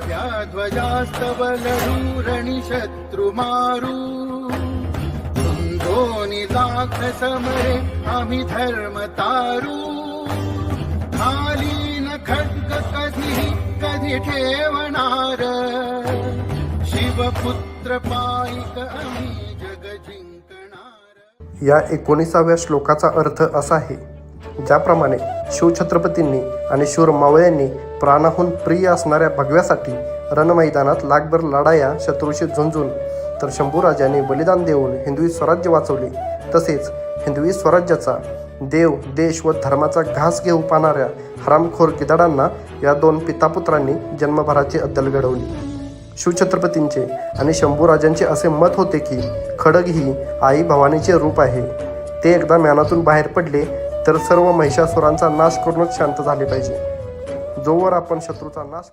व्याध्वजास्तव लढूरणि शत्रुमारू दोन्ही लाख समरे आम्ही धर्म तारू खाली खड्ग कधी कधी ठेवणार शिवपुत्र पायिक आम्ही जग जिंकणार या एकोणीसाव्या श्लोकाचा अर्थ असा आहे ज्याप्रमाणे शिवछत्रपतींनी आणि शूर मावळ्यांनी प्राणाहून प्रिय असणाऱ्या भगव्यासाठी रणमैदानात लागभर लढाया शत्रूशी झुंजून तर शंभूराजाने बलिदान देऊन हिंदवी स्वराज्य वाचवले. तसेच हिंदवी स्वराज्याचा देव देश व धर्माचा घास घेऊ पाहणाऱ्या हरामखोर किदाडांना या दोन पितापुत्रांनी जन्मभराची अद्दल घडवली. शिवछत्रपतींचे आणि शंभूराजांचे असे मत होते की खडग ही आई भवानीचे रूप आहे. ते एकदा म्यानातून बाहेर पडले तर सर्व महिषासुरांचा नाश करूनच शांत झाले पाहिजे. जोवर आपण शत्रूचा नाश